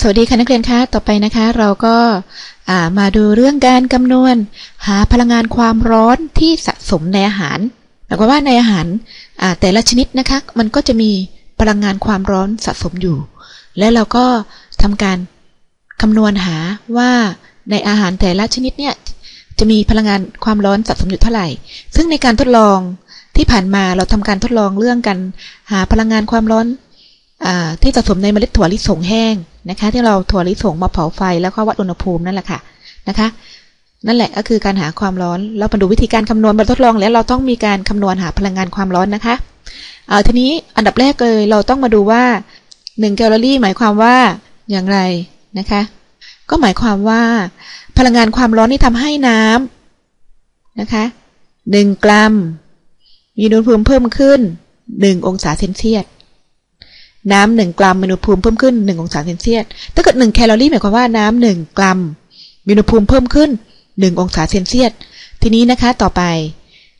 สวัสดีค่ะนักเรียนคะ ต่อไปนะคะ เราก็ามาดูเรื่องการคำนวณ หาพลังงานความร้อนที่สะสมในอาหารหมายความว่าในอาหาราแต่ละชนิดนะคะ มันก็จะมีพลังงานความร้อนสะสมอยู่ และเราก็ทำการคำนวณหาว่าในอาหารแต่ละชนิดเนี่ยจะมีพลังงานความร้อนสะสมอยู่เท่าไหร่ ซึ่งในการทดลองที่ผ่านมาเราทำการทดลองเรื่องกันหาพลังงานความร้อนอที่สะสมในเมล็ดถั่วลิสงแห้ง นะคะ ที่เราถั่วลิสงมาเผาไฟแล้วก็วัดอุณหภูมินั่นแหละค่ะนะคะ นั่นแหละก็คือการหาความร้อนเรามาดูวิธีการคำนวณบนทดลองแล้วเราต้องมีการคำนวณหาพลังงานความร้อนนะคะเอาทีนี้อันดับแรกเลยเราต้องมาดูว่า1แคลอรี่หมายความว่าอย่างไรนะคะ ก็หมายความว่า พลังงานความร้อนที่ทำให้น้ำนะคะ1กรัมมีอุณหภูมิเพิ่มขึ้น 1 องศาเซนเซียส น้ำหนึ่งกรัมมีอุณหภูมิเพิ่มขึ้นหนึ่งองศาเซนเซียส ถ้าเกิดหนึ่งแคลอรี่หมายความว่าน้ำหนึ่งกรัมมีอุณหภูมิเพิ่มขึ้นหนึ่งองศาเซนเซียส ทีนี้นะคะต่อไป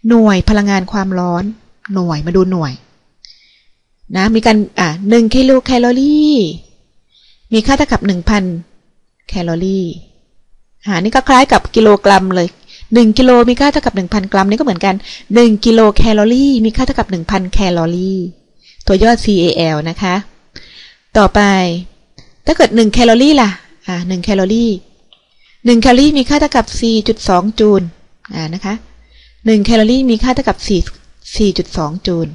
หน่วยพลังงานความร้อน หน่วยมาดูหน่วยนะมีการอ่าหนึ่งกิโลแคลอรี่ มีค่าเท่ากับหนึ่งพันแคลอรี่อ่านี่ก็คล้ายกับกิโลกรัมเลยหนึ่งกิโลมีค่าเท่ากับหนึ่งพันกรัมนี่ก็เหมือนกันหนึ่งกิโลแคลอรี่มีค่าเท่ากับหนึ่งพันแคลอรี่ ตัวยอด CAL นะคะ ต่อไป ถ้าเกิด 1 แคลอรี่ล่ะ อ่า1แคลอรี่1แคลอรี่มีค่าเท่ากับ 4.2 จูล อ่านะคะ 1 แคลอรี่มีค่าเท่ากับ4 4.2จูล